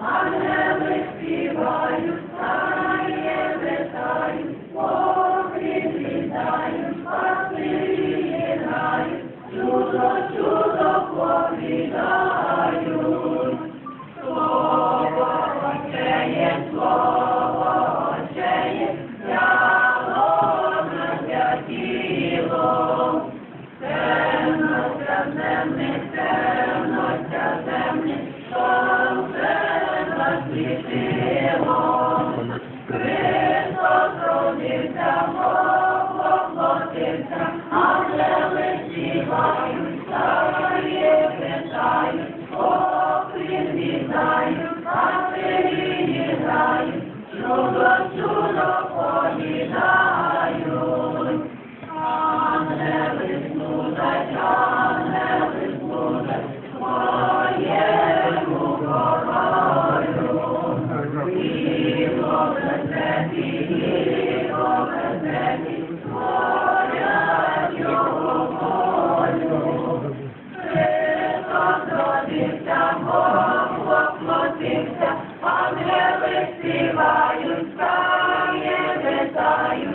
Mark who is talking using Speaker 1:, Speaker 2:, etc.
Speaker 1: Amen. Yeah. Чудо співають, Христом вітає,